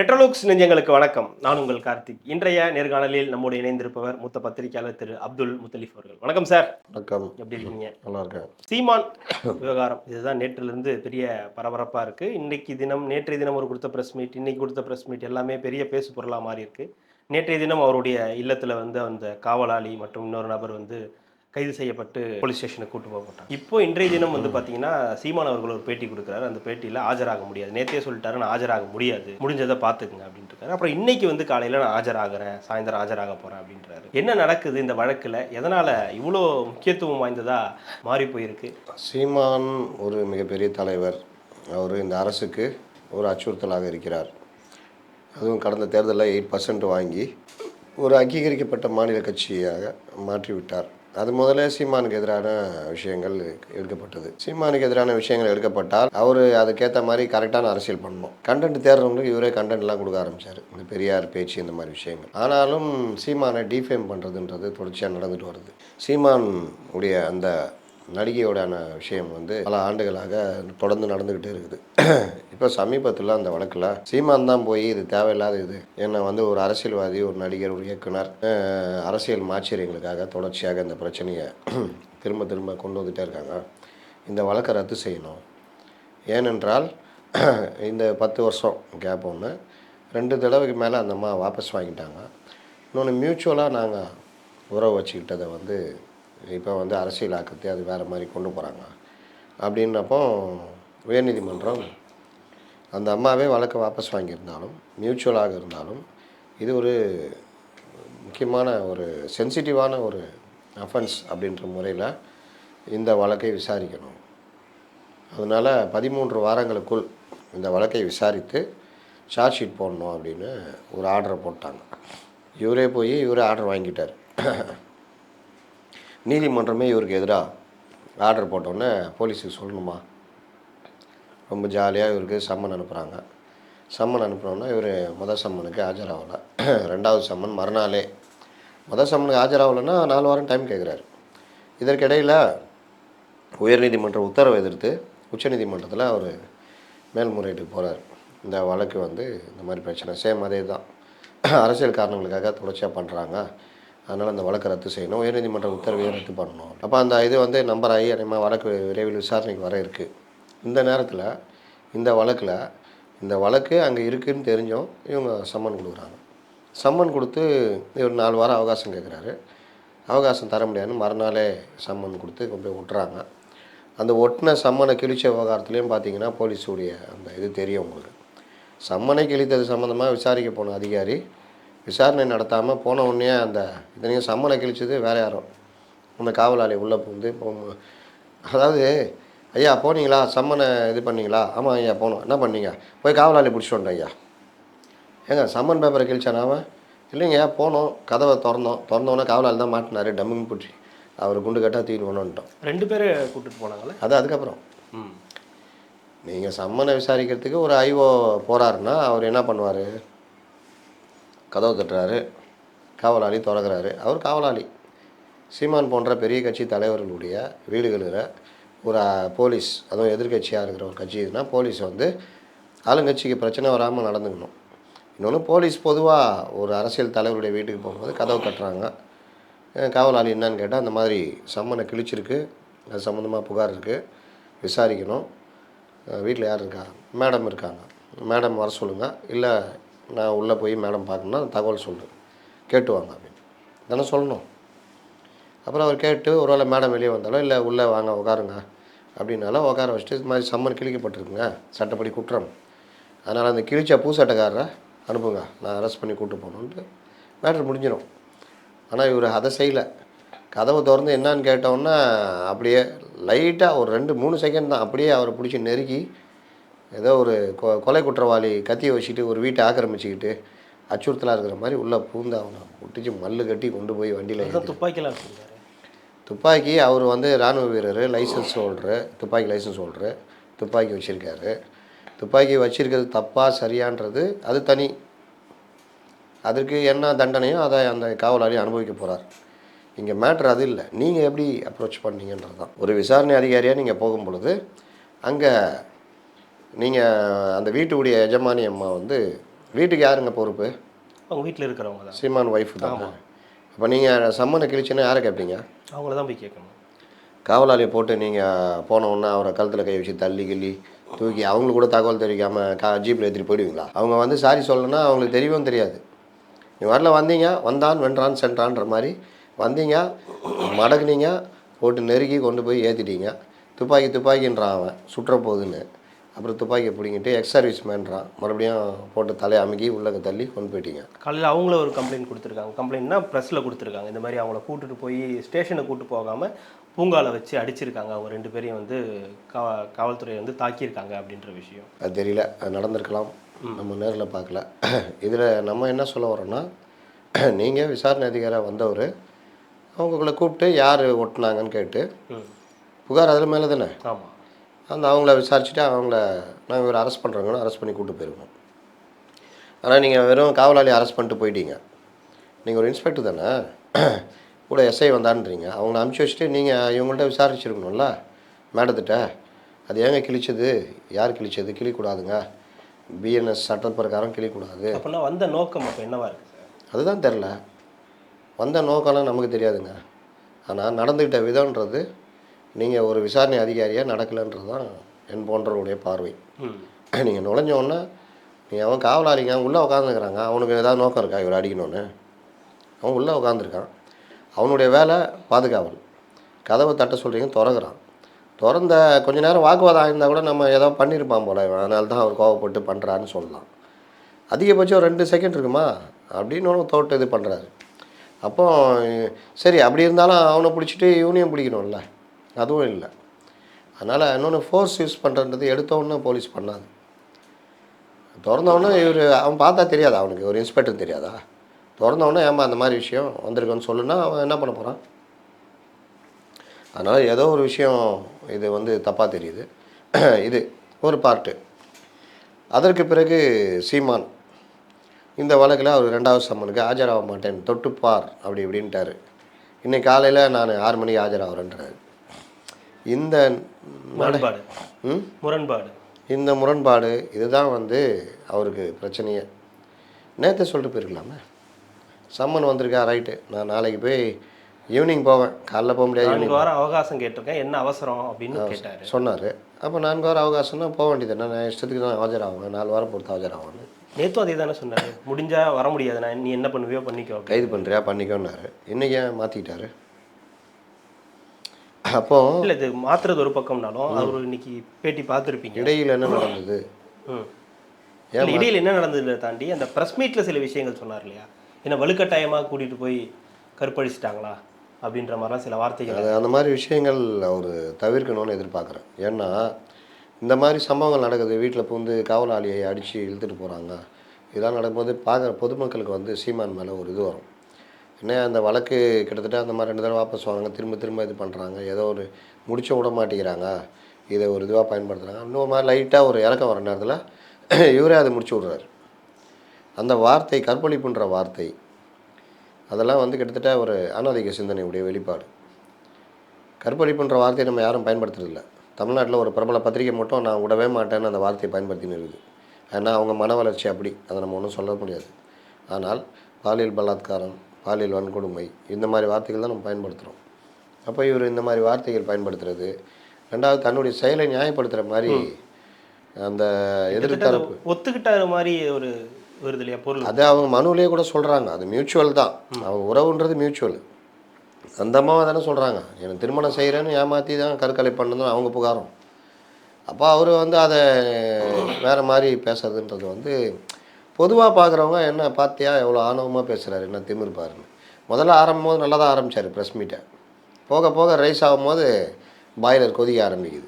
ரெட்ரோலுக்ஸ் நெஞ்சங்களுக்கு வணக்கம். நான் உங்கள் கார்த்திக். இன்றைய நேர்காணலில் நம்மோடு இணைந்திருப்பவர் மூத்த பத்திரிகையாளர் திரு அப்துல் முத்தலிஃப் அவர்கள். வணக்கம் சார். வணக்கம். எப்படி இருக்கீங்க? நல்லா இருக்கேன். சீமான் விவகாரம். இதுதான் நேற்றிலிருந்து பெரிய பரபரப்பாக இருக்கு. இன்னைக்கு தினம் நேற்றைய தினம் ஒரு கொடுத்த ப்ரெஸ் மீட் இன்னைக்கு கொடுத்த ப்ரெஸ் மீட் எல்லாமே பெரிய பேசு பொருளாக மாறி இருக்கு. நேற்றைய தினம் அவருடைய இல்லத்தில் வந்து அந்த காவலாளி மற்றும் இன்னொரு நபர் வந்து கைது செய்யப்பட்டு போலீஸ் ஸ்டேஷனுக்கு கூட்டு போகப்பட்டாங்க. இப்போ இன்றைய தினம் வந்து பார்த்தீங்கன்னா சீமான் அவர்கள் ஒரு பேட்டி கொடுக்குறாரு. அந்த பேட்டியில் ஆஜராக முடியாது. நேற்றே சொல்லிட்டாரு நான் ஆஜராக முடியாது. முடிஞ்சதை பார்த்துக்குங்க அப்படின்ட்டு இருக்காரு. அப்புறம் இன்னைக்கு வந்து காலையில் நான் ஆஜராகிறேன். சாயந்தரம் ஆஜராக போகிறேன் அப்படின்றாரு. என்ன நடக்குது இந்த வழக்கில்? எதனால் இவ்வளோ முக்கியத்துவம் வாய்ந்ததாக மாறி போயிருக்கு? சீமான் ஒரு மிகப்பெரிய தலைவர். அவர் இந்த அரசுக்கு ஒரு அச்சுறுத்தலாக இருக்கிறார். அதுவும் கடந்த தேர்தலில் எயிட் பர்சன்ட் வாங்கி ஒரு அங்கீகரிக்கப்பட்ட மாநில கட்சியாக மாற்றிவிட்டார். அது முதல்ல சீமானுக்கு எதிரான விஷயங்கள் எடுக்கப்பட்டது. சீமானுக்கு எதிரான விஷயங்கள் எடுக்கப்பட்டால் அவர் அதுக்கேற்ற மாதிரி கரெக்டான அரசியல் பண்ணணும். கண்டென்ட் தேடுறவங்களுக்கு இவரே கண்டென்ட்லாம் கொடுக்க ஆரம்பிச்சார். இந்த பெரியார் பேச்சு இந்த மாதிரி விஷயங்கள். ஆனாலும் சீமானை டிஃபேம் பண்ணுறதுன்றது தொடர்ச்சியாக நடந்துட்டு வருது. சீமான் உடைய அந்த நடிகையோடான விஷயம் வந்து பல ஆண்டுகளாக தொடர்ந்து நடந்துக்கிட்டே இருக்குது. இப்போ சமீபத்தில் அந்த வழக்கில் சீமான் தான் போய் இது தேவையில்லாத இது என்னை வந்து ஒரு அரசியல்வாதி ஒரு நடிகர் ஒரு இயக்குனர் அரசியல் மாச்சரியங்களுக்காக தொடர்ச்சியாக இந்த பிரச்சனையை திரும்ப திரும்ப கொண்டு வந்துட்டே இருக்காங்க. இந்த வழக்கை ரத்து செய்யணும். ஏனென்றால் இந்த பத்து வருஷம் கேப் ஒன்று ரெண்டு தடவைக்கு மேலே அந்த அம்மா வாபஸ் வாங்கிட்டாங்க. இன்னொன்று மியூச்சுவலாக நாங்கள் உறவு வச்சுக்கிட்டதை வந்து இப்போ வந்து அரசியலாக்கத்தை அது வேறு மாதிரி கொண்டு போகிறாங்க அப்படின்றப்போ உயர்நீதிமன்றம் அந்த அம்மாவே வழக்கு வாபஸ் வாங்கியிருந்தாலும் மியூச்சுவலாக இருந்தாலும் இது ஒரு முக்கியமான ஒரு சென்சிட்டிவான ஒரு அஃபென்ஸ் அப்படின்ற முறையில் இந்த வழக்கை விசாரிக்கணும். அதனால் பதிமூன்று வாரங்களுக்குள் இந்த வழக்கை விசாரித்து சார்ஜ் ஷீட் போடணும் அப்படின்னு ஒரு ஆர்டரை போட்டாங்க. இவரே போய் இவரே ஆர்டர் வாங்கிட்டார். நீதிமன்றமே இவருக்கு எதிராக ஆர்டர் போட்டோன்னே போலீஸுக்கு சொல்லணுமா? ரொம்ப ஜாலியாக இவருக்கு சம்மன் அனுப்புகிறாங்க சம்மன் அனுப்புனோன்னா இவர் முதல் சம்மனுக்கு ஆஜராகலை. ரெண்டாவது சம்மன் மறுநாளே. முதல் சம்மனுக்கு ஆஜராகலைன்னா நாலு வாரம் டைம் கேட்குறாரு இதற்கிடையில் உயர்நீதிமன்ற உத்தரவை எதிர்த்து உச்சநீதிமன்றத்தில் அவர் மேல்முறையீட்டுக்கு போகிறார் இந்த வழக்கு வந்து இந்த மாதிரி பிரச்சனை சேம் அதே தான் அரசியல் காரணங்களுக்காக தொடர்ச்சியாக பண்ணுறாங்க அதனால் அந்த வழக்கை ரத்து செய்யணும். உயர்நீதிமன்ற உத்தரவையும் ரத்து பண்ணணும். அப்போ அந்த இது வந்து நம்பர் ஆகி அதிகமாக வழக்கு விரைவில் விசாரணைக்கு வர இருக்குது இந்த நேரத்தில் இந்த வழக்கில் இந்த வழக்கு அங்கே இருக்குதுன்னு தெரிஞ்சும் இவங்க சம்மன் கொடுக்குறாங்க. சம்மன் கொடுத்து இவர் நாலு வாரம் அவகாசம் கேட்குறாரு அவகாசம் தர முடியாதுன்னு மறுநாளே சம்மன் கொடுத்து கொண்டு போய் விட்டுறாங்க அந்த ஒட்டின சம்மனை கிழிச்ச விவகாரத்துலேயும் பார்த்தீங்கன்னா போலீஸுடைய அந்த இது தெரியும் உங்களுக்கு. சம்மனை கிழித்தது சம்மந்தமாக விசாரிக்க போன அதிகாரி விசாரணை நடத்தாமல் போன உடனே அந்த இத்தனையும் சம்மனை கிழிச்சது வேற யாரும் அந்த காவலாளி உள்ளே புகுந்து இப்போ அதாவது ஐயா போனீங்களா? சம்மனை இது பண்ணீங்களா? ஆமாம் ஐயா போனோம். என்ன பண்ணீங்க? போய் காவலாளி பிடிச்சிட்டு ஐயா. ஏங்க சம்மன் பேப்பரை கிழிச்சானாம இல்லைங்க போனோம் கதவை திறந்தோம். திறந்தோன்னே காவலாளி தான் மாட்டினாரு டம்மிங் பிடிச்சி அவர் குண்டு கட்டாக தீனு கொண்டுட்டோம் ரெண்டு பேரை கூட்டிட்டு போனாங்களே? அது அதுக்கப்புறம். ம். நீங்கள் சம்மனை விசாரிக்கிறதுக்கு ஒரு ஐஓ போகிறாருன்னா அவர் என்ன பண்ணுவார்? கதவு தட்டுறாரு. காவலாளி திறக்கிறாரு. அவர் காவலாளி. சீமான் போன்ற பெரிய கட்சி தலைவர்களுடைய வீடுகளில் ஒரு போலீஸ் அதுவும் எதிர்க்கட்சியாக இருக்கிற ஒரு கட்சி இதுனா போலீஸ் வந்து ஆளுங்கட்சிக்கு பிரச்சனை வராமல் நடந்துக்கணும். இன்னொன்று போலீஸ் பொதுவாக ஒரு அரசியல் தலைவருடைய வீட்டுக்கு போகும்போது கதவு கட்டுறாங்க காவலாளி என்னன்னு கேட்டால் அந்த மாதிரி சம்மனை கிழிச்சிருக்கு. அது சம்மந்தமாக புகார் இருக்குது விசாரிக்கணும். வீட்டில் யார் இருக்கா? மேடம் இருக்காங்க. மேடம் வர சொல்லுங்கள் இல்லை நான் உள்ளே போய் மேடம் பார்க்கணுன்னா தகவல் சொல்லு கேட்டு வாங்க அப்படின்னு. தானே சொல்லணும். அப்புறம் அவர் கேட்டு ஒரு வேளை மேடம் வெளியே வந்தாலும் இல்லை உள்ளே வாங்க உட்காருங்க அப்படின்னாலும் உட்கார வச்சுட்டு இது மாதிரி சம்மன் கிழிக்கப்பட்டிருக்குங்க. சட்டப்படி குற்றம். அதனால் அந்த கிழிச்ச பூசட்டக்காரரை அனுப்புங்க. நான் அரெஸ்ட் பண்ணி கூட்டு போகணுன்ட்டு மேட்ரு முடிஞ்சிடும். ஆனால் இவர் அதை செய்யலை. கதவை திறந்து என்னான்னு கேட்டோன்னா அப்படியே லைட்டாக ஒரு ரெண்டு மூணு செகண்ட் தான். அப்படியே அவரை பிடிச்சி நெருக்கி ஏதோ ஒரு கொ கொலை குற்றவாளி கத்தியை வச்சுக்கிட்டு ஒரு வீட்டை ஆக்கிரமிச்சுக்கிட்டு அச்சுறுத்தலாக இருக்கிற மாதிரி உள்ளே பூந்து அவனை ஒட்டிச்சு மல்லு கட்டி கொண்டு போய் வண்டியில் வச்சிருந்தாரு துப்பாக்கி அவர் வந்து இராணுவ வீரர் லைசன்ஸ் ஹோல்டரு துப்பாக்கி லைசன்ஸ் ஹோல்டரு துப்பாக்கி வச்சுருக்காரு. துப்பாக்கி வச்சிருக்கிறது தப்பா சரியான்றது அது தனி. அதற்கு என்ன தண்டனையோ அதை அந்த காவலாளி அனுபவிக்க போகிறார் இங்கே மேட்ரு அது இல்லை. நீங்கள் எப்படி அப்ரோச் பண்ணீங்கன்றது தான் ஒரு விசாரணை அதிகாரியாக நீங்கள் போகும் பொழுது அங்கே நீங்கள் அந்த வீட்டுடைய எஜமானி அம்மா வந்து வீட்டுக்கு யாருங்க பொறுப்பு? அவங்க வீட்டில் இருக்கிறவங்க தான். சீமான் ஒய்ஃப் தான்? அப்போ நீங்கள் சம்மனை கிழிச்சுன்னா யாரை கேட்பீங்க அவங்கள தான் போய் கேட்கணும் காவலாளியை போட்டு நீங்கள் போன உடனே அவரை கழுத்தில் கை வச்சு தள்ளி கிள்ளி தூக்கி அவங்களுக்கு கூட தகவல் தெரிவிக்காமல் கா ஜீப்பில் ஏற்றிட்டு போயிடுவீங்களா? அவங்க வந்து சாரி சொல்லணும்னா அவங்களுக்கு தெரியவும் தெரியாது. நீ வரல வந்தீங்க வந்தான் வென்றான் சென்றான்ற மாதிரி வந்தீங்க மடக்குனீங்க போட்டு நெருக்கி கொண்டு போய் ஏற்றிட்டீங்க துப்பாக்கி துப்பாக்கின்றான் அவன் சுற்ற போகுதுன்னு அப்புறம் துப்பாக்கியை பிடிங்கிட்டு எக்ஸ் சர்வீஸ் மேன்றான் மறுபடியும் போட்டு தலையை அமுக்கி உள்ளக்க தள்ளி கொண்டு போயிட்டீங்க. காலையில் அவங்கள ஒரு கம்ப்ளைண்ட் கொடுத்துருக்காங்க. கம்ப்ளைண்ட்னா ப்ரெஸ்ஸில் கொடுத்துருக்காங்க. இந்த மாதிரி அவங்கள கூட்டிட்டு போய் ஸ்டேஷனை கூட்டு போகாமல் பூங்கால வச்சு அடிச்சிருக்காங்க. அவங்க ரெண்டு பேரையும் வந்து கா காவல்துறை வந்து தாக்கியிருக்காங்க அப்படின்ற விஷயம். அது தெரியல. அது நடந்திருக்கலாம். நம்ம நேரில் பார்க்கல. இதில் நம்ம என்ன சொல்ல வரோன்னா நீங்கள் விசாரணை அதிகாரியாக வந்தவர் அவங்கள கூப்பிட்டு யார் ஒட்டினாங்கன்னு கேட்டு புகார் அதில் மேலே தானே ஆமாம் அந்த அவங்கள விசாரிச்சுட்டு அவங்கள நாங்கள் இவர் அரெஸ்ட் பண்ணுறோங்கன்னு அரெஸ்ட் பண்ணி கூப்பிட்டு போயிருவோம் ஆனால் நீங்கள் வெறும் காவலாளி அரெஸ்ட் பண்ணிட்டு போயிட்டீங்க. நீங்கள் ஒரு இன்ஸ்பெக்டர் தானே? கூட எஸ்ஐ வந்தான்றீங்க. அவங்கள அனுப்பிச்சி வச்சுட்டு நீங்கள் இவங்கள்ட்ட விசாரிச்சிருக்கணும்ல மேடத்திட்ட. அது ஏங்க கிழிச்சது? யார் கிழிச்சது? கிழிக்கூடாதுங்க. பிஎன்எஸ் சட்ட பிரகாரம் கிழிக்கூடாது. அப்படின்னா வந்த நோக்கம் அப்போ என்னவா இருக்கு சார்? அதுதான் தெரில வந்த நோக்கம்லாம் நமக்கு தெரியாதுங்க. ஆனால் நடந்துக்கிட்ட விதம்ன்றது நீங்கள் ஒரு விசாரணை அதிகாரியாக நடக்கலைன்றது தான் என் போன்றவருடைய பார்வை. நீங்கள் நுழைஞ்ச உடனே நீ அவன் காவலாளிங்க அவன் உள்ளே உட்காந்துக்கிறாங்க அவனுக்கு ஏதாவது நோக்கம் இருக்கா? இவர் அடிக்கணும்னு. அவன் உள்ளே உட்காந்துருக்கான் அவனுடைய வேலை பாதுகாவல். கதவை தட்ட சொல்கிறீங்க திறகுறான் திறந்த கொஞ்ச நேரம் வாக்குவாதம் ஆயிருந்தால் கூட நம்ம ஏதோ பண்ணியிருப்பான் போல அதனால தான் அவர் கோவப்பட்டு பண்ணுறான்னு சொல்லலாம். அதிகபட்சம் ரெண்டு செகண்ட் இருக்குமா? அப்படின்னு ஒன்று தோட்டு இது பண்ணுறாரு அப்போ சரி அப்படி இருந்தாலும் அவனை பிடிச்சிட்டு இவனையும் பிடிக்கணும்ல. அதுவும் இல்லை. அதனால் இன்னொன்று ஃபோர்ஸ் யூஸ் பண்ணுறது எடுத்தோடனே போலீஸ் பண்ணாது. திறந்தவொடனே இவர் அவன் பார்த்தா தெரியாது அவனுக்கு? ஒரு இன்ஸ்பெக்டர் தெரியாதா? திறந்தவொடனே ஏமா அந்த மாதிரி விஷயம் வந்திருக்குன்னு சொல்லுன்னா அவன் என்ன பண்ண போகிறான் அதனால் ஏதோ ஒரு விஷயம் இது வந்து தப்பாக தெரியுது. இது ஒரு பார்ட்டு அதற்கு பிறகு சீமான் இந்த வழக்கில் அவர் ரெண்டாவது சம்மனுக்கு ஆஜராக மாட்டேன் தொட்டுப்பார் அப்படி இப்படின்ட்டார். இன்றைக்கி காலையில் நான் ஆறு மணிக்கு ஆஜராகிறேன்றாரு. இந்த முரண்பாடு. ம்? முரண்பாடு. இந்த முரண்பாடு இதுதான் வந்து அவருக்கு பிரச்சனையே. நேற்று சொல்லிட்டு போயிருக்கலாமே. சம்மன் வந்திருக்கா ரைட்டு. நான் நாளைக்கு போய் ஈவினிங் போவேன். காலைல போக முடியாது நான்கு வாரம் அவகாசம் கேட்டிருக்கேன். என்ன அவசரம் அப்படின்னு கேட்டாரு. சொன்னார். அப்போ நான்கு வாரம் அவகாசம்னா போக வேண்டியது நான் இஷ்டத்துக்கு தான் ஆஜராகுவேன். நாலு வாரம் பொறுத்து ஆஜராகுவேன் நேத்தும் அதே தானே சொன்னாரு. முடிஞ்சா வர முடியாது. நான் நீ என்ன பண்ணுவியோ பண்ணிக்கோ. கைது பண்ணுறியா பண்ணிக்கோன்னாரு. இன்றைக்கி மாற்றிக்கிட்டாரு அப்போ இல்ல இது மாத்துறது ஒரு பக்கம்னாலும் அவர் இன்னைக்கு பேட்டி பார்த்துருப்பீங்க. இடையில் என்ன நடந்தது? இடையில என்ன நடந்ததுல தாண்டி அந்த ப்ரெஸ் மீட்ல சில விஷயங்கள் சொன்னார் இல்லையா? என்ன வலுக்கட்டாயமா கூட்டிட்டு போய் கற்பழிச்சிட்டாங்களா? அப்படின்ற மாதிரிலாம் சில வார்த்தைகள். அது அந்த மாதிரி விஷயங்கள் அவர் தவிர்க்கணும்னு எதிர்பார்க்குறேன். ஏன்னா இந்த மாதிரி சம்பவங்கள் நடக்குது. வீட்டில் புகுந்து காவலாளியை அடித்து இழுத்துட்டு போகிறாங்க இதெல்லாம் நடக்கும்போது பார்க்குற பொதுமக்களுக்கு வந்து சீமான் மேலே ஒரு இது வரும். ஏன்னா அந்த வழக்கு கிட்டத்தட்ட அந்த மாதிரி ரெண்டு தடவை வாபஸ் வாங்க திரும்ப திரும்ப இது பண்ணுறாங்க ஏதோ ஒரு முடிச்ச விட மாட்டேங்கிறாங்க. இதை ஒரு இதுவாக பயன்படுத்துகிறாங்க இன்னொரு மாதிரி லைட்டாக ஒரு இறக்கம் வர நேரத்தில் இவரே அதை முடிச்சு விட்றாரு. அந்த வார்த்தை கற்பழிப்புன்ற வார்த்தை அதெல்லாம் வந்து கிட்டத்தட்ட ஒரு அனாதிக சிந்தனையுடைய வெளிப்பாடு. கற்பழிப்புன்ற வார்த்தையை நம்ம யாரும் பயன்படுத்துறதில்ல. தமிழ்நாட்டில் ஒரு பிரபல பத்திரிகை மட்டும் நான் விடவே மாட்டேன்னு அந்த வார்த்தையை பயன்படுத்தின்னு இருக்குது. ஏன்னா அவங்க மன வளர்ச்சி அப்படி. அதை நம்ம ஒன்றும் சொல்ல முடியாது. ஆனால் பாலியல் பலாத்காரம் பாலியல் வன்கொடுமை இந்த மாதிரி வார்த்தைகள் தான் நம்ம பயன்படுத்துகிறோம் அப்போ இவர் இந்த மாதிரி வார்த்தைகள் பயன்படுத்துறது ரெண்டாவது தன்னுடைய செயலை நியாயப்படுத்துகிற மாதிரி அந்த எதிர்த்தரப்பு. ஒத்துக்கிட்டாரு மாதிரி ஒரு வருது இல்லையா பொருள்? அது அவங்க மனுவிலே கூட சொல்கிறாங்க அது மியூச்சுவல் தான். அவங்க உறவுன்றது மியூச்சுவல் அந்த அம்மாவை தானே சொல்கிறாங்க எனக்கு திருமணம் செய்கிறேன்னு ஏமாற்றி தான் கருக்கலை பண்ணதும் அவங்க புகாரம். அப்போ அவர் வந்து அதை வேறு மாதிரி பேசுறதுன்றது வந்து பொதுவாக பார்க்குறவங்க என்ன பார்த்தியா எவ்வளோ ஆணவமாக பேசுகிறாரு என்ன திமிரு பாருன்னு முதல்ல ஆரம்பம் போது நல்லா தான் ஆரம்பித்தார் ப்ரெஸ் மீட்டை போக போக ரைஸ் ஆகும்போது பாய்லர் கொதிக்க ஆரம்பிக்குது.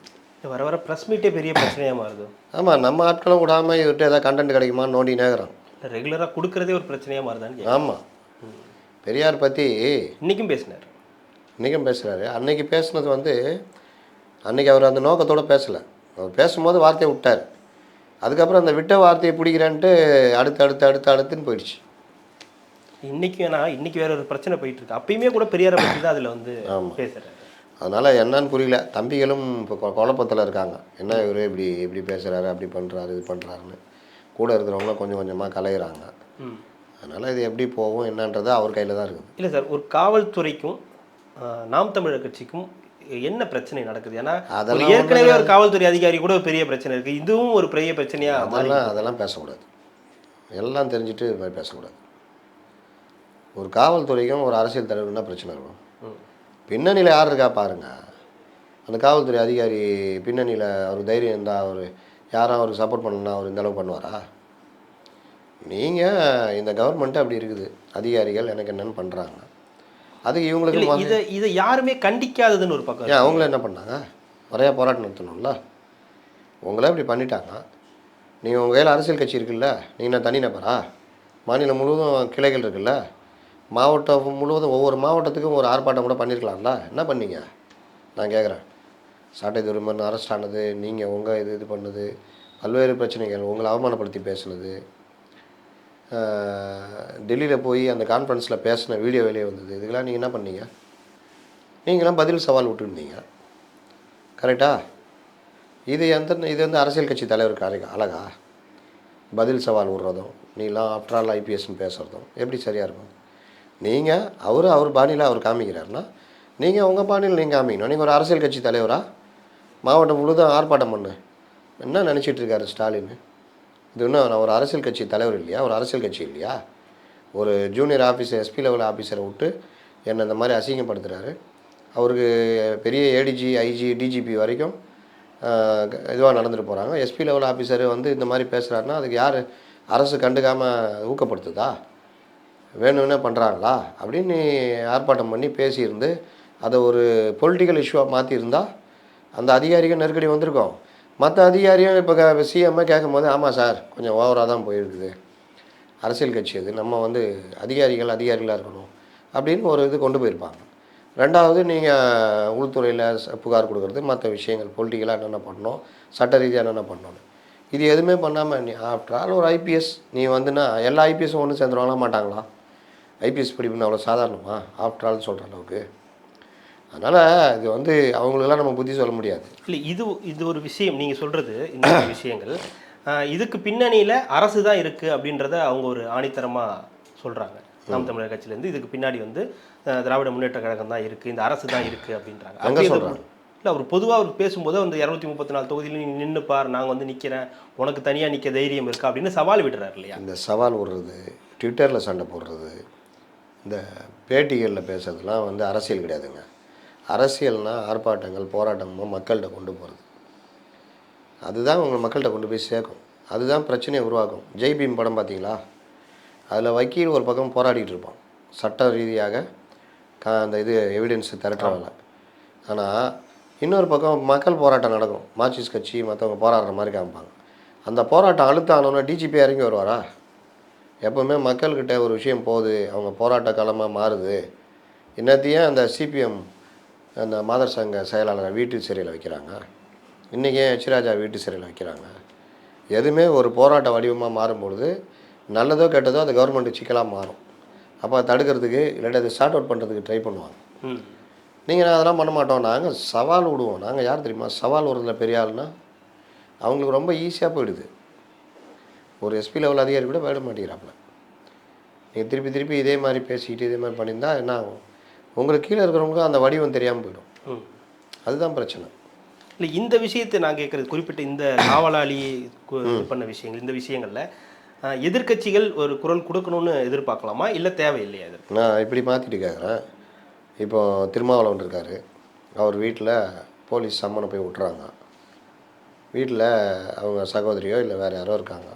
வர வர ப்ரெஸ் மீட்டே பெரிய பிரச்சனையா மாறுது. ஆமாம் நம்ம ஆட்களும் விடாமல் இவர்கிட்ட ஏதாவது கண்டென்ட் கிடைக்குமான்னு நோண்டி நேக்குறான் ரெகுலரா கொடுக்கறதே ஒரு பிரச்சனையா மாறுதான்னு. ஆமாம் பெரியார் பற்றி இன்னைக்கும் பேசினார். இன்றைக்கும் பேசுகிறாரு அன்னைக்கு பேசுனது வந்து அன்னைக்கு அவர் அந்த நோக்கத்தோட பேசலை. அவர் பேசும்போது வார்த்தையை விட்டார். அதுக்கப்புறம் அந்த விட்ட வார்த்தையை பிடிக்கிறேன்ட்டு அடுத்து அடுத்து அடுத்து அடுத்துன்னு போயிடுச்சு. இன்னைக்கு வேணா இன்னைக்கு வேற ஒரு பிரச்சனை போயிட்டு இருக்கு அப்பயுமே கூட பெரியாரை பத்தி தான் அதுல வந்து பேசுறாரு. அதனால் என்னன்னு புரியல. தம்பிகளும் இப்போ குழப்பத்தில் இருக்காங்க. என்ன இவர் இப்படி இப்படி பேசுகிறாரு அப்படி பண்ணுறாரு இது பண்ணுறாருன்னு கூட இருக்கிறவங்களும் கொஞ்சம் கொஞ்சமாக கலையிறாங்க. அதனால் இது எப்படி போகும் என்னன்றது அவர் கையில் தான் இருக்குது. இல்லை சார் ஒரு காவல்துறைக்கும் நாம் தமிழர் கட்சிக்கும் என்ன பிரச்சனை நடக்குது? ஏன்னா அதெல்லாம் ஏற்கனவே ஒரு காவல்துறை அதிகாரி கூட ஒரு பெரிய பிரச்சனை இருக்கு. இதுவும் ஒரு பெரிய பிரச்சனையா அதெல்லாம் அதெல்லாம் பேசக்கூடாது. எல்லாம் தெரிஞ்சுட்டு இது மாதிரி பேசக்கூடாது. ஒரு காவல்துறைக்கும் ஒரு அரசியல் தலைவருக்கும் என்ன பிரச்சனை இருக்கும். பின்னணியில் யார் இருக்கா பாருங்க. அந்த காவல்துறை அதிகாரி பின்னணியில் அவர் தைரியம் இருந்தால் அவர் யாரும் அவருக்கு சப்போர்ட் பண்ணலன்னா அவர் இந்த அளவு பண்ணுவாரா? நீங்கள் இந்த கவர்மெண்ட்டு அப்படி இருக்குது. அதிகாரிகள் எனக்கு என்னென்னு பண்ணுறாங்க அதுக்கு இவங்களுக்கு இதை இதை யாருமே கண்டிக்காததுன்னு ஒரு பக்கம் ஏன் அவங்கள என்ன பண்ணாங்க? நிறையா போராட்டம் நடத்தணும்ல? உங்களே இப்படி பண்ணிட்டாங்க நீங்கள் உங்கள் கையில் அரசியல் கட்சி இருக்குல்ல நீங்கள் நான் தனி நபரா? மாநிலம் முழுவதும் கிளைகள் இருக்குல்ல மாவட்டம் முழுவதும் ஒவ்வொரு மாவட்டத்துக்கும் ஒரு ஆர்ப்பாட்டம் கூட பண்ணியிருக்கலாம்ல என்ன பண்ணீங்க? நான் கேட்குறேன் சாட்டை துருமன் அரெஸ்ட் ஆனது நீங்கள் உங்கள் இது இது பண்ணது பல்வேறு பிரச்சனைகள் உங்களை அவமானப்படுத்தி பேசுனது டெல்லியில் போய் அந்த கான்ஃபரன்ஸில் பேசின வீடியோ வெளியே வந்தது. இதுக்கெல்லாம் நீங்கள் என்ன பண்ணீங்க? நீங்களாம் பதில் சவால் விட்டுருந்தீங்க. கரெக்டா இது எந்த இது வந்து அரசியல் கட்சி தலைவருக்கு அழகா அழகா? பதில் சவால் விடுறதும் நீலாம் ஆஃப்டர் ஆல் ஐபிஎஸ்ன்னு பேசுகிறதும் எப்படி சரியாக இருக்கும்? நீங்கள் அவர் அவர் பாணியில் அவர் காமிக்கிறாருன்னா நீங்கள் உங்கள் பாணியில் நீங்கள் காமிக்கணும். நீங்கள் ஒரு அரசியல் கட்சி தலைவரா? மாவட்டம் முழுதும் ஆர்ப்பாட்டம் பண்ணு. என்ன நினச்சிட்டு இருக்காரு ஸ்டாலின்? இது இன்னும் நான் ஒரு அரசியல் கட்சி தலைவர் இல்லையா? ஒரு அரசியல் கட்சி இல்லையா? ஒரு ஜூனியர் ஆஃபீஸர் எஸ்பி லெவல் ஆஃபீஸரை விட்டு என்னை இந்த மாதிரி அசிங்கப்படுத்துகிறாரு அவருக்கு பெரிய ஏடிஜி ஐஜி டிஜிபி வரைக்கும் இதுவாக நடந்துட்டு போகிறாங்க எஸ்பி லெவல் ஆஃபீஸர் வந்து இந்த மாதிரி பேசுகிறாருன்னா அதுக்கு யார் அரசு கண்டுக்காமல் ஊக்கப்படுத்துதா? வேணும்னே பண்ணுறாங்களா அப்படின்னு ஆர்ப்பாட்டம் பண்ணி பேசியிருந்து அதை ஒரு பொலிட்டிக்கல் இஷ்யூவாக மாற்றியிருந்தால் அந்த அதிகாரிகள் நெருக்கடி வந்திருக்கும். மற்ற அதிகாரியும் இப்போ சிஎம்ஐ கேட்கும் போது ஆமாம் சார் கொஞ்சம் ஓவராக தான் போயிருக்குது. அரசியல் கட்சி அது. நம்ம வந்து அதிகாரிகள் அதிகாரிகளாக இருக்கணும். அப்படின்னு ஒரு இது கொண்டு போயிருப்பாங்க. ரெண்டாவது நீங்கள் உள்துறையில் ச- புகார் கொடுக்குறது மற்ற விஷயங்கள் பொலிட்டிக்கலாக என்னென்ன பண்ணணும் சட்ட ரீதியாக என்னென்ன பண்ணணும். இது எதுவுமே பண்ணாமல் நீ ஆஃப்டர் ஆல் ஒரு ஐபிஎஸ் நீ வந்துன்னா எல்லா ஐபிஎஸும் ஒன்று சேர்ந்துருவாங்களா மாட்டாங்களா? ஐபிஎஸ் படிப்புன்னு அவ்வளோ சாதாரணமா? ஆஃப்டர் ஆல் சொல்கிற அளவுக்கு. அதனால் இது வந்து அவங்களுக்கெல்லாம் நம்ம புத்தி சொல்ல முடியாது. இல்லை இது இது ஒரு விஷயம். நீங்கள் சொல்கிறது இந்த விஷயங்கள். இதுக்கு பின்னணியில் அரசு தான் இருக்குது அப்படின்றத அவங்க ஒரு ஆணித்தரமாக சொல்கிறாங்க நாம் தமிழர் கட்சியிலேருந்து இதுக்கு பின்னாடி வந்து திராவிட முன்னேற்ற கழகம் தான் இருக்குது இந்த அரசு தான் இருக்குது அப்படின்றாங்க. சொல்றாங்க? இந்த- இல்லை அவர் பொதுவாக அவர் பேசும்போது அந்த இரநூத்தி முப்பத்தி நாலு தொகுதியில் நீ நின்று பார் நாங்கள் வந்து நிற்கிறேன் உனக்கு தனியாக நிற்க தைரியம் இருக்கா அப்படின்னு சவால் விடுறாரு இல்லையா? இந்த சவால் விடுறது ட்விட்டரில் சண்டை போடுறது இந்த பேட்டிகளில் பேசுறதுலாம் வந்து அரசியல் கிடையாதுங்க. அரசியல்னால் ஆர்ப்பாட்டங்கள் போராட்டங்கள் மக்கள்கிட்ட கொண்டு போகிறது அதுதான் உங்களை மக்கள்கிட்ட கொண்டு போய் சேர்க்கும். அதுதான் பிரச்சனையை உருவாக்கும். ஜெய் பீம் படம் பார்த்தீங்களா? அதில் வக்கீல் ஒரு பக்கம் போராடிட்டு இருப்பான். சட்ட ரீதியாக கா அந்த இது எவிடன்ஸு திரட்டுறவங்க ஆனால் இன்னொரு பக்கம் மக்கள் போராட்டம் நடக்கும். மார்க்சிஸ்ட் கட்சி மற்றவங்க போராடுற மாதிரி காமிப்பாங்க. அந்த போராட்டம் அழுத்தம் ஆனோன்னா டிஜிபி இறங்கி வருவாரா? எப்போவுமே மக்கள்கிட்ட ஒரு விஷயம் போகுது. அவங்க போராட்ட களமாக மாறுது. என்னத்தையும் அந்த சிபிஎம் அந்த மாதர் சங்க செயலாளரை வீட்டு சிறையில் வைக்கிறாங்க. இன்றைக்கே எச்ராஜா வீட்டு சிறையில் வைக்கிறாங்க. எதுவுமே ஒரு போராட்ட வடிவமாக மாறும்பொழுது நல்லதோ கெட்டதோ அது கவர்மெண்ட் சிக்கலாக மாறும். அப்போ தடுக்கிறதுக்கு இல்லாட்டி அதை ஷார்ட் அவுட் பண்ணுறதுக்கு ட்ரை பண்ணுவாங்க. நீங்கள் அதெல்லாம் பண்ண மாட்டோம். நாங்கள் சவால் விடுவோம். நாங்கள் யார் தெரியுமா? சவால் விடுறதுல பெரிய ஆளுனா அவங்களுக்கு ரொம்ப ஈஸியாக போயிடுது. ஒரு எஸ்பி லெவல் அதிகாரி கூட விட மாட்டேங்கிறாப்புல. நீங்கள் திருப்பி திருப்பி இதே மாதிரி பேசிக்கிட்டு இதே மாதிரி பண்ணியிருந்தா என்ன ஆகும்? உங்களுக்கு கீழே இருக்கிறவங்களுக்கு அந்த வடிவம் தெரியாமல் போயிடும். அதுதான் பிரச்சனை. இல்லை இந்த விஷயத்தை நான் கேட்குறது குறிப்பிட்ட இந்த காவலாளி பண்ண விஷயங்கள் இந்த விஷயங்களில் எதிர்க்கட்சிகள் ஒரு குரல் கொடுக்கணும்னு எதிர்பார்க்கலாமா? இல்லை தேவையில்லையா இது? நான் இப்படி மாற்றிட்டு கேட்குறேன் இப்போ திருமாவளவன் இருக்கார். அவர் வீட்டில் போலீஸ் சம்மனை போய் விட்டுறாங்க. வீட்டில் அவங்க சகோதரியோ இல்லை வேறு யாரோ இருக்காங்க.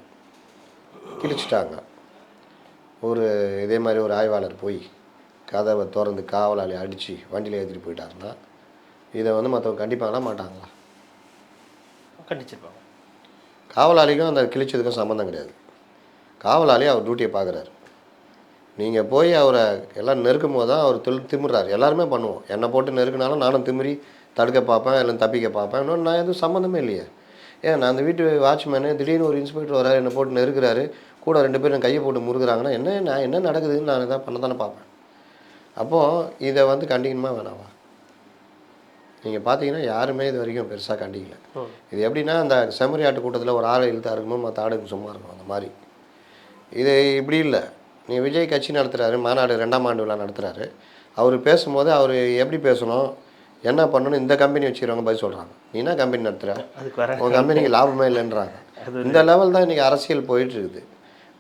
கிழிச்சிட்டாங்க. ஒரு இதே மாதிரி ஒரு ஆய்வாளர் போய் கதவை திறந்து காவலாளி அடித்து வண்டியில் ஏற்றிட்டு போயிட்டாருன்னா இதை வந்து மற்றவங்க கண்டிப்பாங்களா மாட்டாங்களா? கண்டிச்சிருப்பாங்க. காவலாளிக்கும் அந்த கிழிச்சதுக்கும் சம்மந்தம் கிடையாது. காவலாளி அவர் டியூட்டியை பார்க்குறாரு நீங்கள் போய் அவரை எல்லாம் நெருக்கும் போது தான் அவர் திரு திமிர்றாரு. எல்லாருமே பண்ணுவோம். என்னை போட்டு நெருக்கினாலும் நானும் திமிரி தடுக்க பார்ப்பேன் இல்லை தப்பிக்க பார்ப்பேன். இன்னொன்று நான் எதுவும் சம்மந்தமே இல்லையே. ஏன் நான் அந்த வீட்டு வாட்ச்மேனு திடீர்னு ஒரு இன்ஸ்பெக்டர் வராரு என்னை போட்டு நெருக்கிறாரு. கூட ரெண்டு பேரும் கையை போட்டு முறுக்குறாங்கன்னா என்ன நான் என்ன நடக்குதுன்னு நான் இதான் பண்ண தானே பார்ப்பேன். அப்போது இதை வந்து கண்டிக்கணுமா வேணாவா? நீங்கள் பார்த்தீங்கன்னா யாருமே இது வரைக்கும் பெருசாக கண்டிக்கல. இது எப்படின்னா அந்த செம்மறி ஆட்டு கூட்டத்தில் ஒரு ஆளை இழுத்தா இருக்குமோ மற்ற ஆடுங்க சும்மா இருக்கும் அந்த மாதிரி. இது இப்படி இல்லை. நீ விஜய் கட்சி நடத்துகிறாரு மாநாடு ரெண்டாம் ஆண்டு விழா நடத்துகிறாரு அவர் பேசும்போது அவர் எப்படி பேசணும் என்ன பண்ணணும் இந்த கம்பெனி வச்சுக்கிறவங்க பதில் சொல்கிறாங்க நீ என்ன கம்பெனி நடத்துகிற உங்கள் கம்பெனிக்கு லாபமே இல்லைன்றாங்க. இந்த லெவல் தான் இன்றைக்கி அரசியல் போயிட்டு இருக்குது.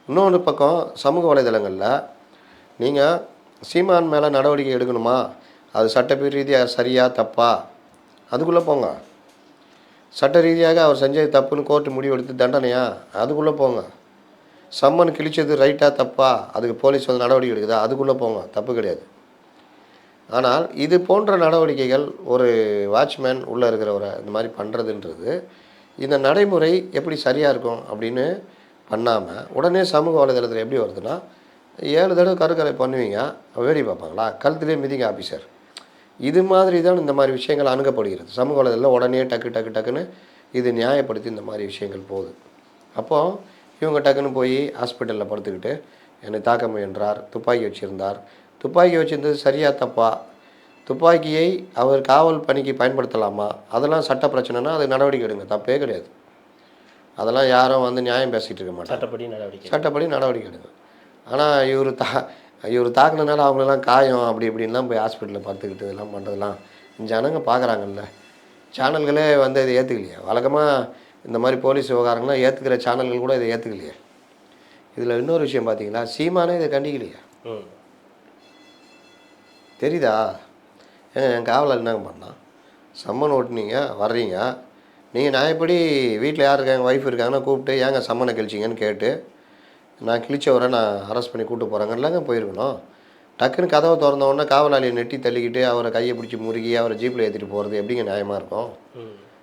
இன்னொன்று பக்கம் சமூக வலைதளங்களில் நீங்கள் சீமான் மேலே நடவடிக்கை எடுக்கணுமா? அது சட்ட ரீதியாக சரியா தப்பா? அதுக்குள்ளே போங்க. சட்ட ரீதியாக அவர் செஞ்சது தப்புன்னு கோர்ட்டு முடிவெடுத்து தண்டனையா? அதுக்குள்ளே போங்க. சம்மன் கிழிச்சது ரைட்டாக தப்பா? அதுக்கு போலீஸ் வந்து நடவடிக்கை எடுக்குதா? அதுக்குள்ளே போங்க. தப்பு கிடையாது. ஆனால் இது போன்ற நடவடிக்கைகள் ஒரு வாட்ச்மேன் உள்ளே இருக்கிறவரை இந்த மாதிரி பண்ணுறதுன்றது இந்த நடைமுறை எப்படி சரியாக இருக்கும் அப்படின்னு பண்ணாமல் உடனே சமூக வலைதளத்தில் எப்படி வருதுன்னா ஏழு தடவை கருக்கலை பண்ணுவீங்க. வேடி பார்ப்பாங்களா? கழுத்துலேயே மிதிங்க ஆஃபீஸர் இது மாதிரி தான் இந்த மாதிரி விஷயங்கள் அணுகப்படுகிறது. சமூக வலைதளத்தில் உடனே டக்கு டக்கு டக்குன்னு இது நியாயப்படுத்தி இந்த மாதிரி விஷயங்கள் போகுது. அப்போது இவங்க டக்குன்னு போய் ஹாஸ்பிட்டலில் படுத்துக்கிட்டு என்னை தாக்க முயன்றார் துப்பாக்கி வச்சுருந்தார். துப்பாக்கி வச்சிருந்தது சரியா தப்பா? துப்பாக்கியை அவர் காவல் பணிக்கு பயன்படுத்தலாமா? அதெல்லாம் சட்ட பிரச்சனைனா அது நடவடிக்கை எடுங்க. தப்பே கிடையாது. அதெல்லாம் யாரும் வந்து நியாயம் பேசிகிட்டு இருக்க மாட்டாங்க. சட்டப்படி நடவடிக்கை சட்டப்படி நடவடிக்கை எடுங்க. ஆனால் இவர் தா இவர் தாக்குனதுனால அவங்களெல்லாம் காயம் அப்படி இப்படின்லாம் போய் ஹாஸ்பிட்டலில் பார்த்துக்கிட்டு இதெல்லாம் பண்ணுறதெல்லாம் ஜனங்க பார்க்குறாங்கல்ல. சேனல்களே வந்து இதை ஏற்றுக்கலையே வழக்கமாக இந்த மாதிரி போலீஸ் விவகாரங்கள்லாம் ஏற்றுக்கிற சேனல்கள் கூட இதை ஏற்றுக்கலையே இதில் இன்னொரு விஷயம் பார்த்தீங்களா? சீமானே இதை கண்டிக்கலையா. ம். தெரியுதா? ஏங்க என் காவலர் என்னங்க பண்ணான் சம்மன் ஓட்டுனீங்க வர்றீங்க. நீங்கள் நியாயப்படி வீட்டில் யார் இருக்காங்க ஒய்ஃப் இருக்காங்கன்னா கூப்பிட்டு ஏங்க சம்மனை கிழிச்சிங்கன்னு கேட்டு நான் கிழிச்சவரை நான் அரெஸ்ட் பண்ணி கூப்பிட்டு போகிறேங்கல்லாங்க போயிருக்கணும். டக்குன்னு கதவை திறந்த உடனே காவலாளியை நெட்டி தள்ளிக்கிட்டு அவரை கையை பிடிச்சி முறுகி அவரை ஜீப்பில் ஏற்றிட்டு போகிறது எப்படிங்க நியாயமாக இருக்கும்?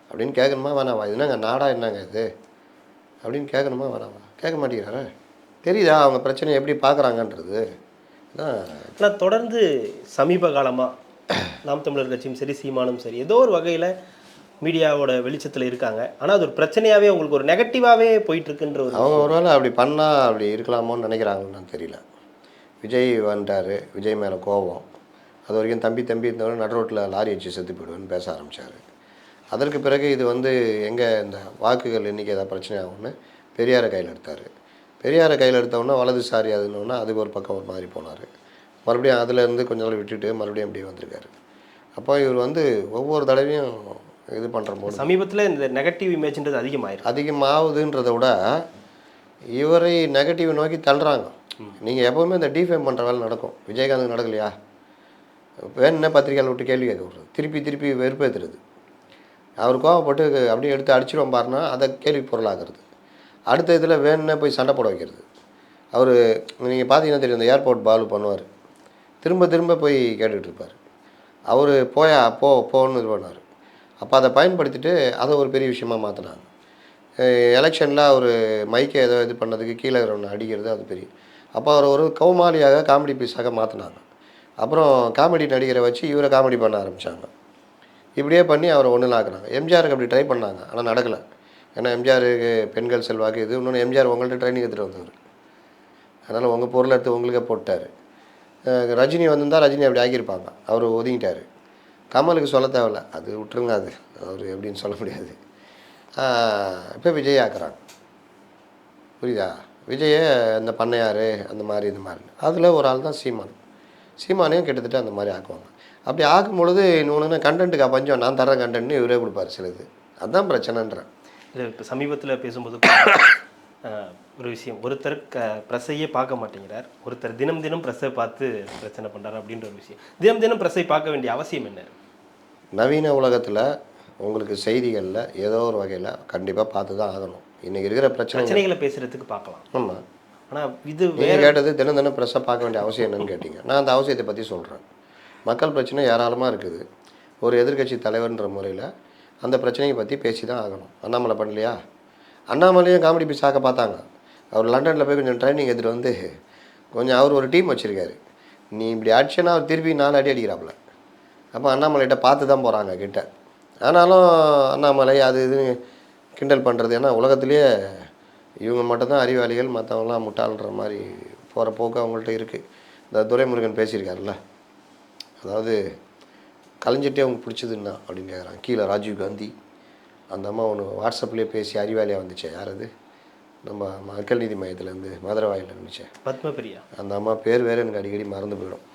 அப்படின்னு கேட்கணுமா வேணாவா என்னங்க நாடா என்னங்க இது? அப்படின்னு கேட்கணுமா வேணாவா கேட்க மாட்டேங்கிறாரே. தெரியுதா அவங்க பிரச்சனையை எப்படி பார்க்குறாங்கன்றது? ஆனால் தொடர்ந்து சமீப காலமாக நாம் தமிழர் கட்சியும் சரி சீமானும் சரி ஏதோ ஒரு வகையில் மீடியாவோட வெளிச்சத்தில் இருக்காங்க. ஆனால் அது ஒரு பிரச்சனையாகவே உங்களுக்கு ஒரு நெகட்டிவாகவே போயிட்டு இருக்குன்ற ஒரு அவங்க ஒருவேளை அப்படி பண்ணால் அப்படி இருக்கலாமோன்னு நினைக்கிறாங்கன்னு தெரியல. விஜய் வந்துட்டார் விஜய் மேலே கோபம். அது வரைக்கும் தம்பி தம்பி இருந்தவரை நடு ரோட்டில் லாரி வச்சு செத்து போயிடுவேன்னு பேச ஆரம்பித்தார் அதற்கு பிறகு இது வந்து எங்கே இந்த வாக்குகள் எண்ணிக்கை ஏதாவது பிரச்சனை ஆகும்னு பெரியாரை கையில் எடுத்தார். பெரியாரை கையில் எடுத்தவுடனே வலதுசாரி அதுன்னு அதுக்கு ஒரு பக்கம் ஒரு மாதிரி போனார். மறுபடியும் அதுலேருந்து கொஞ்ச நாள் விட்டுட்டு மறுபடியும் அப்படியே வந்திருக்காரு. அப்போ இவர் வந்து ஒவ்வொரு தடவையும் இது பண்ணுற போது. சமீபத்தில் இந்த நெகட்டிவ் இமேஜ்ன்றது அதிகமாயிருக்கு. அதிகமாகுதுன்றதை விட இவரை நெகட்டிவ் நோக்கி தள்ளுறாங்க. நீங்கள் எப்போவுமே இந்த டிஃபேம் பண்ணுற வேலை நடக்கும். விஜயகாந்த் நடக்கலையா? வேணும்னே பத்திரிக்கையாளர் விட்டு கேள்வி கேட்க விட்றது திருப்பி திருப்பி வெறுப்பேற்றுறது அவர் கோவப்பட்டு அப்படியே எடுத்து அடிச்சிடும் பாருன்னா அதை கேள்வி பொருளாகிறது அடுத்த இதில் வேணும்னே போய் சண்டை போட வைக்கிறது. அவர் நீங்கள் பார்த்தீங்கன்னா தெரியும் இந்த ஏர்போர்ட் பாலு பண்ணுவார். திரும்ப திரும்ப போய் கேட்டுக்கிட்டு இருப்பார். அவர் போயா போ போன்னு இது பண்ணார் அப்போ அதை பயன்படுத்திட்டு அதை ஒரு பெரிய விஷயமா மாற்றினாங்க எலெக்ஷனில் அவர் மைக்கை ஏதோ இது பண்ணதுக்கு கீழே ஒன்று அடிக்கிறது அது பெரிய. அப்போ அவர் ஒரு கௌமாலியாக காமெடி பீஸாக மாற்றினாங்க அப்புறம் காமெடி நடிகரை வச்சு இவரை காமெடி பண்ண ஆரம்பித்தாங்க இப்படியே பண்ணி அவரை ஒன்றும் ஆக்குறாங்க எம்ஜிஆருக்கு அப்படி ட்ரை பண்ணாங்க ஆனால் நடக்கலை. ஏன்னா எம்ஜிஆருக்கு பெண்கள் செல்வாக்கு இது இன்னொன்று எம்ஜிஆர் உங்கள்கிட்ட ட்ரைனிங் எடுத்துகிட்டு வந்தவர். அதனால் உங்கள் பொருளை எடுத்து உங்களுக்கே போட்டார். ரஜினி வந்திருந்தால் ரஜினி அப்படி ஆக்கியிருப்பாங்க. அவர் ஒதுங்கிட்டார். கமலுக்கு சொல்ல தேவையில்ல. அது விட்டுருங்க அது. அவர் எப்படின்னு சொல்ல முடியாது. இப்போ விஜய் ஆக்குறாங்க. புரியுதா? விஜயை இந்த பண்ணையார் அந்த மாதிரி இந்த மாதிரி. அதில் ஒரு ஆள் தான் சீமான். சீமானையும் கிட்டத்தட்ட அந்த மாதிரி ஆக்குவாங்க. அப்படி ஆக்கும் பொழுது இன்னொன்று கண்டென்ட்டுக்கு பஞ்சம் நான் தர்றேன் கண்டென்ட்னு இவரே கொடுப்பாரு சிலது. அதுதான் பிரச்சனைன்றேன். இது இப்போ சமீபத்தில் பேசும்போது ஒரு விஷயம். ஒருத்தர் க ப்ரெஸ்ஸையே பார்க்க மாட்டேங்கிறார். ஒருத்தர் தினம் தினம் ப்ரெஸ்ஸை பார்த்து பிரச்சனை பண்ணுறாரு அப்படின்ற ஒரு விஷயம். தினம் தினம் ப்ரெஸ்ஸை பார்க்க வேண்டிய அவசியம் என்ன? நவீன உலகத்தில் உங்களுக்கு செய்திகளில் ஏதோ ஒரு வகையில் கண்டிப்பாக பார்த்து தான் ஆகணும். இன்றைக்கி இருக்கிற பிரச்சனை பிரச்சனைகளை பேசுறதுக்கு பார்க்கலாம். ஆமாம் ஆனால் இது நீங்கள் கேட்டது தினம் தினம் ப்ரெஸ்ஸை பார்க்க வேண்டிய அவசியம் என்னன்னு கேட்டீங்க. நான் அந்த அவசியத்தை பற்றி சொல்கிறேன் மக்கள் பிரச்சனை ஏராளமாக இருக்குது. ஒரு எதிர்க்கட்சி தலைவர்ன்ற முறையில் அந்த பிரச்சனையை பற்றி பேசி தான் ஆகணும். அண்ணாமலை பண்ணலையா? அண்ணாமலையும் காமெடி பீஸ் ஆக்க பார்த்தாங்க. அவர் லண்டனில் போய் கொஞ்சம் ட்ரைனிங் எடுத்துகிட்டு வந்து கொஞ்சம் அவர் ஒரு டீம் வச்சுருக்காரு. நீ இப்படி அடிச்சேன்னா அவர் திருப்பி நாலு அடி அடிக்கிறாப்புல. அப்போ அண்ணாமலைகிட்ட பார்த்து தான் போகிறாங்க கிட்ட. ஆனாலும் அண்ணாமலை அது இது கிண்டல் பண்ணுறது ஏன்னா உலகத்திலேயே இவங்க மட்டும்தான் அறிவாளிகள் மற்றவங்களாம் முட்டாள்ன்ற மாதிரி போகிற போக்கு அவங்கள்ட்ட இருக்குது இந்த துரைமுருகன் பேசியிருக்காருல்ல. அதாவது கலைஞ்சிட்டே அவங்க பிடிச்சதுன்னா அப்படின்னு கேட்குறாங்க கீழே ராஜீவ் காந்தி. அந்த அம்மா ஒன்று வாட்ஸ்அப்லேயே பேசி அறிவாளியாக வந்துச்சே. யார் அது? நம்ம மக்கள் நீதி மையத்துலேருந்து மதுரவாயில் இருந்துச்சே பத்மபிரியா. அந்த அம்மா பேர் வேறு எனக்கு அடிக்கடி மறந்து போயிடும்.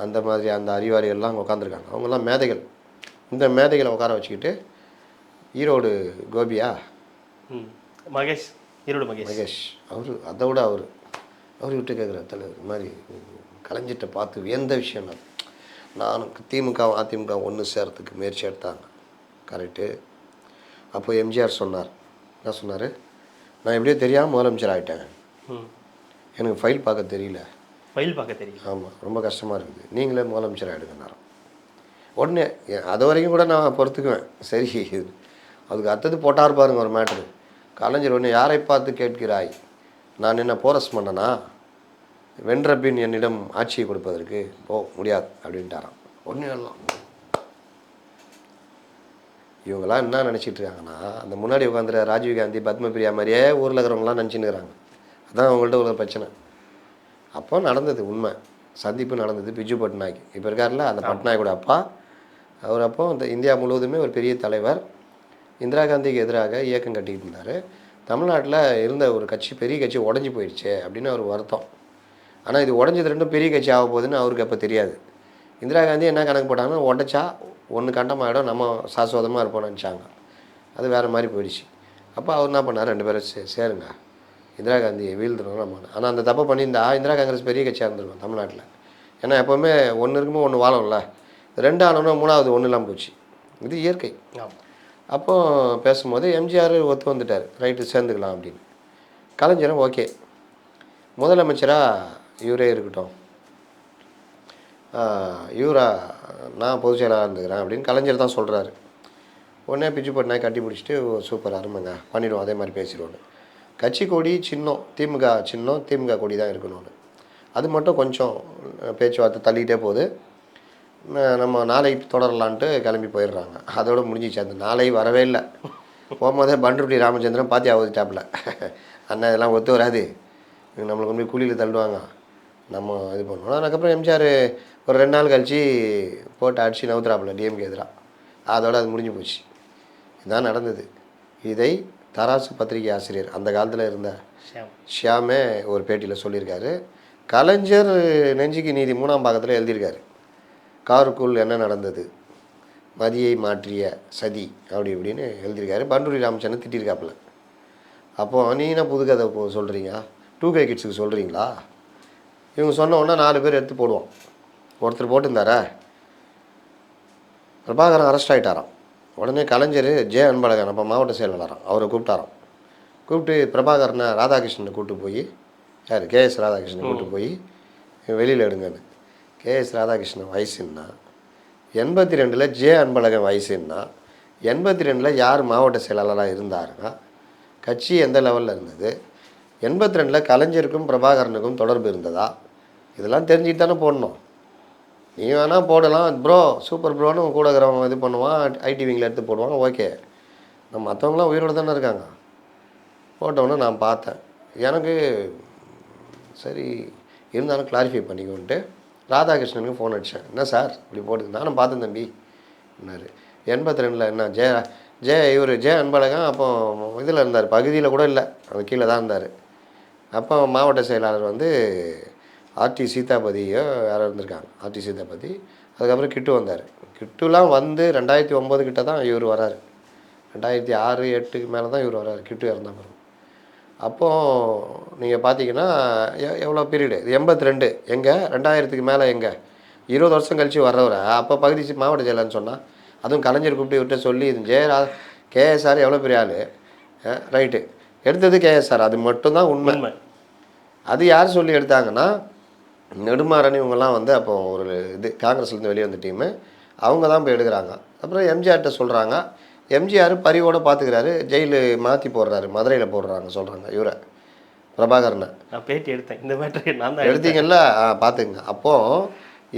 அந்த மாதிரி அந்த அறிவாளிகள்லாம் அங்கே உட்காந்துருக்காங்க அவங்கெல்லாம் மேதைகள். இந்த மேதைகளை உட்கார வச்சுக்கிட்டு ஈரோடு கோபியா? ம். மகேஷ். ஈரோடு மகேஷ். மகேஷ். அவர் அதை விட அவர் அவர் விட்டு கேட்குற தலைவர் இது மாதிரி கலைஞர்கிட்ட பார்த்து வியந்த விஷயம் நான் நானும் திமுக அதிமுக ஒன்று சேர்றதுக்கு முயற்சி எடுத்தாங்க. கரெக்டு அப்போ எம்ஜிஆர் சொன்னார். என்ன சொன்னார்? நான் எப்படியோ தெரியாமல் முதலமைச்சர் ஆகிட்டேன் ம். எனக்கு ஃபைல் பார்க்க தெரியல. ஃபைல் பார்க்க தெரியும் ஆமாம் ரொம்ப கஷ்டமாக இருக்குது. நீங்களே முதலமைச்சர் ஆகிடுங்கன்னாராம் உடனே அது வரைக்கும் கூட நான் பொறுத்துக்குவேன். சரி அதுக்கு அடுத்தது போட்டார் பாருங்க ஒரு மேட்ரு கலைஞர் ஒன்று யாரை பார்த்து கேட்கிறாய்? நான் என்ன போரஸ் பண்ணனா வென்ற பின் என்னிடம் ஆட்சியை கொடுப்பதற்கு போக முடியாது அப்படின்ட்டாராம். ஒன்றும் எல்லாம் இவங்கெல்லாம் என்ன நினச்சிட்டு இருக்காங்கன்னா அந்த முன்னாடி உட்காந்துற ராஜீவ் காந்தி பத்மபிரியா மாதிரியே ஊரில் இருக்கிறவங்களாம் நினச்சின்னு இருக்கிறாங்க. அதான் அவங்கள்ட்ட ஒரு பிரச்சனை. அப்போ நடந்தது உண்மை. சந்திப்பு நடந்தது பிஜு பட்நாயக். இப்போ இருக்கார்ல அந்த பட்நாயக்கோட அப்பா. அவர் அப்போ இந்த இந்தியா முழுவதுமே ஒரு பெரிய தலைவர். இந்திரா காந்திக்கு எதிராக இயக்கம் கட்டிக்கிட்டு இருந்தார். தமிழ்நாட்டில் இருந்த ஒரு கட்சி பெரிய கட்சி உடஞ்சி போயிடுச்சே அப்படின்னு அவர் வருத்தம். ஆனால் இது உடஞ்சது ரெண்டும் பெரிய கட்சி ஆக போகுதுன்னு அவருக்கு அப்போ தெரியாது. இந்திரா காந்தி என்ன கணக்கு போட்டாங்கன்னா உடச்சா ஒன்று கண்டமாயிடும் நம்ம சாஸ்வதமாக இருப்போம்னு நினச்சாங்க. அது வேறு மாதிரி போயிடுச்சு. அப்போ அவர் என்ன பண்ணார்? ரெண்டு பேரும் சே சேருங்க. இந்திரா காந்தியை வீழ்த்தணும் நம்ம. ஆனால் அந்த தப்பை பண்ணியிருந்தா இந்திரா காங்கிரஸ் பெரிய கட்சியாக இருந்திருக்கும் தமிழ்நாட்டில். ஏன்னா எப்போவுமே ஒன்று இருக்குமோ ஒன்று வாழும்ல. ரெண்டு ஆனோன்னா மூணாவது ஒன்று இல்லாமல் போச்சு. இது இயற்கை. அப்போ பேசும்போது எம்ஜிஆர் ஒத்து வந்துட்டார். ரைட்டு சேர்ந்துக்கலாம் அப்படின்னு. கலைஞரும் ஓகே. முதலமைச்சராக இவரே இருக்கட்டும். இவரா நான் பொதுச் செயலாளராக இருந்துக்கிறேன் அப்படின்னு கலைஞர் தான் சொல்கிறாரு உடனே பிச்சு பட்னாய் கட்டி பிடிச்சிட்டு "ஓ, சூப்பர் அருமைங்க. பண்ணிடுவோம் அதே மாதிரி பேசிடுவோன்னு கட்சி கொடி சின்னம் திமுக சின்னம் திமுக கொடி தான் இருக்கணும்னு அது மட்டும் கொஞ்சம் பேச்சுவார்த்தை தள்ளிக்கிட்டே போகுது. நம்ம நாளை தொடரலான்ட்டு கிளம்பி போயிடுறாங்க. அதோட முடிஞ்சிச்சு. அந்த நாளை வரவே இல்லை. போகும்போதே பண்ருட்டி ராமச்சந்திரன் பாத்தி ஆகுதுட்டாப்புல அண்ணா இதெல்லாம் ஒத்து வராது. நம்மளுக்கு நம்மளை கொண்டு போய் கூலியில் தள்ளுவாங்க. நம்ம இது பண்ணுவோம் அதுக்கப்புறம் எம்ஜிஆர் ஒரு ரெண்டு நாள் கழித்து போட்டு அடிச்சு நவுத்துறாப்புல டிஎம்கே எதிராக அதோடு அது முடிஞ்சு போச்சு. இதுதான் நடந்தது. இதை தராசு பத்திரிகை ஆசிரியர் அந்த காலத்தில் இருந்த ஷியாம். ஒரு பேட்டியில் சொல்லியிருக்காரு. கலைஞர் நெஞ்சுக்கு நீதி மூணாம் பாகத்தில் எழுதியிருக்காரு. காருக்குள் என்ன நடந்தது? மதியை மாற்றிய சதி அப்படி இப்படின்னு எழுதியிருக்காரு. பண்டூரி ராமச்சந்திரன் திட்டிருக்காப்புல அப்போ நீ என்ன புது கதை இப்போ சொல்கிறீங்க டூ கே கிட்ஸுக்கு சொல்கிறீங்களா இவங்க சொன்ன உடனே நாலு பேர் எடுத்து போடுவோம். ஒருத்தர் போட்டிருந்தாரா? பிரபாகரன் அரெஸ்ட் ஆகிட்டாராம் உடனே கலைஞர் ஜே அன்பழகன் அப்போ மாவட்ட செயலாளராம் அவரை கூப்பிட்டாராம். கூப்பிட்டு பிரபாகரனை ராதாகிருஷ்ணனை கூப்பிட்டு போய் யார்? கேஎஸ் ராதாகிருஷ்ணனை கூப்பிட்டு போய் வெளியில் எடுங்கன்னு. கேஎஸ் ராதாகிருஷ்ணன் வயசுன்னா எண்பத்தி ரெண்டில் ஜே அன்பழகன் வயசுன்னா எண்பத்தி ரெண்டில் யார் மாவட்ட செயலாளராக இருந்தாருங்க கட்சி எந்த லெவலில் இருந்தது? எண்பத்தி ரெண்டில் கலைஞருக்கும் பிரபாகரனுக்கும் தொடர்பு இருந்ததா? இதெல்லாம் தெரிஞ்சுட்டு தானே போடணும். நீ வேணால் போடலாம். ப்ரோ சூப்பர் ப்ரோன்னு கூட இருக்கிறவங்க இது பண்ணுவான். ஐடி விங்கில் எடுத்து போடுவாங்க ஓகே நம்ம மற்றவங்களாம் உயிரோடு தானே இருக்காங்க. போட்டோன்னே நான் பார்த்தேன். எனக்கு சரி இருந்தாலும் கிளாரிஃபை பண்ணிக்கோன்ட்டு ராதாகிருஷ்ணனுக்கு ஃபோன் அடித்தேன் என்ன சார்? இப்படி போட்டு நானும் பார்த்தேன் தம்பி. என்னாரு எண்பத்தி ரெண்டில் என்ன? ஜெய ஜெய இவர் ஜெய அன்பழகன் அப்போ இதில் இருந்தார். பகுதியில் கூட இல்லை. அது கீழே தான் இருந்தார். அப்போ மாவட்ட செயலாளர் வந்து ஆர்டி சீதாபதியோ யாரோ இருந்திருக்காங்க. R T Seethapathi. அதுக்கப்புறம் கிட்டு வந்தார். கிட்டுலாம் வந்து ரெண்டாயிரத்தி ஒம்பது கிட்ட தான் இவர் வராரு. ரெண்டாயிரத்தி ஆறு எட்டுக்கு மேலே தான் இவர் வராரு கிட்டு இறந்த பிறகு அப்போது நீங்கள் பார்த்தீங்கன்னா எவ்வளோ பீரியடு இது எண்பத்தி ரெண்டு எங்கே? ரெண்டாயிரத்துக்கு மேலே எங்கே? இருபது வருஷம் கழித்து வர்றவரை? அப்போ பகுதி மாவட்ட செயலர்னு சொன்னால் அதுவும் கலைஞர் கூப்பிட்டு இவர்கிட்ட சொல்லி இது ஜெயரா கேஎஸ்ஆர் எவ்வளோ பெரிய ஆள்? ரைட்டு. எடுத்தது கேஎஸ்ஆர் அது மட்டும்தான் உண்மை. அது யார் சொல்லி எடுத்தாங்கன்னா நெடுமாறன் இவங்கெல்லாம் வந்து அப்போ ஒரு இது காங்கிரஸ்லேருந்து வெளியே வந்த டீமு. அவங்க தான் போய் எடுக்கிறாங்க. அப்புறம் எம்ஜிஆர்கிட்ட சொல்கிறாங்க எம்ஜிஆர் பரிவோட பார்த்துக்கிறாரு ஜெயிலு மாற்றி போடுறாரு. மதுரையில் போடுறாங்க சொல்கிறாங்க இவரை. பிரபாகரனை. நான் பேட்டி எடுத்தேன். இந்த மேட்ரு நான் தான் எடுத்தீங்கல்ல? பார்த்துங்க அப்போது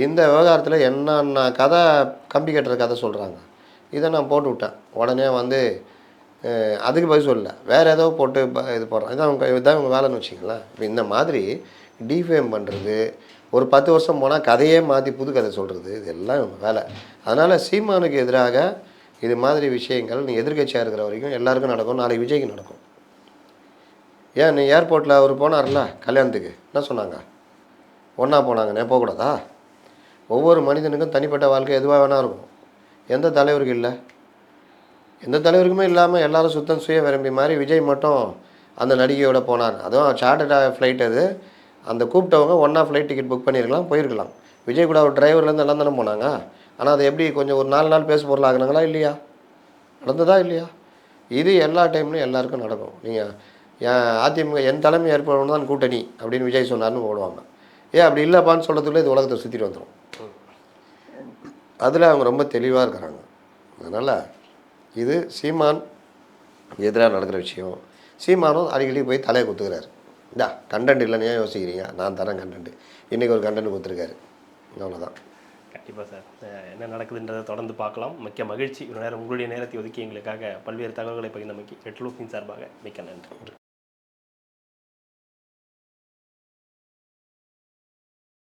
இந்த விவகாரத்தில் என்னென்ன கதை கம்பி கட்டுற கதை சொல்கிறாங்க இதை நான் போட்டு விட்டேன். உடனே வந்து அதுக்கு பதில் சொல்லல. வேறு ஏதோ போட்டு இது போடுறேன் இதான் இதான் உங்கள் வேலைன்னு வச்சிங்களேன் இப்போ இந்த மாதிரி டிஃபேம் பண்ணுறது ஒரு பத்து வருஷம் போனால் கதையே மாற்றி புது கதை சொல்கிறது இது எல்லாம் வேலை. அதனால் சீமானுக்கு எதிராக இது மாதிரி விஷயங்கள் நீ எதிர்க்கட்சியாக இருக்கிற வரைக்கும் எல்லாருக்கும் நடக்கும் நாளைக்கு விஜய்க்கு நடக்கும். ஏன் நீ ஏர்போர்ட்டில் அவர் போனார்ல கல்யாணத்துக்கு? என்ன சொன்னாங்க? ஒன்றா போனாங்கண்ணே போகக்கூடாதா? ஒவ்வொரு மனிதனுக்கும் தனிப்பட்ட வாழ்க்கை எதுவாக வேணா இருக்கும். எந்த தலைவருக்கு இல்லை? எந்த தலைவருக்குமே இல்லாமல் எல்லாரும் சுத்தம் சுய விரும்பி மாதிரி விஜய் மட்டும் அந்த நடிகையோட போனார். அதுவும் சார்ட்டர்டாக ஃப்ளைட் அது. அந்த கூப்பிட்டவங்க ஒன்றா ஃப்ளைட் டிக்கெட் புக் பண்ணியிருக்கலாம் போயிருக்கலாம். விஜய் கூட அவர் டிரைவர்லேருந்து எல்லாம் தானே போனாங்க. ஆனால் அது எப்படி கொஞ்சம் ஒரு நாலு நாள் பேச பொருள் ஆகினாங்களா இல்லையா? நடந்ததா இல்லையா? இது எல்லா டைம்லையும் எல்லாருக்கும் நடக்கும். நீங்கள் என் அதிமுக என் தலைமை ஏற்படணும் தான் கூட்டணி அப்படின்னு விஜய் சொன்னார்னு ஓடுவாங்க ஏன் அப்படி இல்லைப்பான்னு சொல்கிறதுக்குள்ளே இது உலகத்தை சுற்றிட்டு வந்துடும் அதில் அவங்க ரொம்ப தெளிவாக இருக்கிறாங்க. அதனால் இது சீமான் எதிராக நடக்கிற விஷயம். சீமானும் அடிக்கடி போய் தலையை குத்துக்கிறாரு இந்தா கண்டென்ட் இல்லைன்னு ஏன் யோசிக்கிறீங்க? நான் தரேன் கண்டென்ட் இன்றைக்கி ஒரு கண்டென்ட் கொடுத்துருக்காரு. அவ்வளோதான் கண்டிப்பாக சார். என்ன நடக்குதுன்றதை தொடர்ந்து பார்க்கலாம். மிக்க மகிழ்ச்சி. இவ்வளோ நேரம் உங்களுடைய நேரத்தை ஒதுக்கி எங்களுக்காக பல்வேறு தகவல்களை பகிர்ந்தமைக்கு ரெட்லூப்பின் சார்பாக மிக்க நன்றி.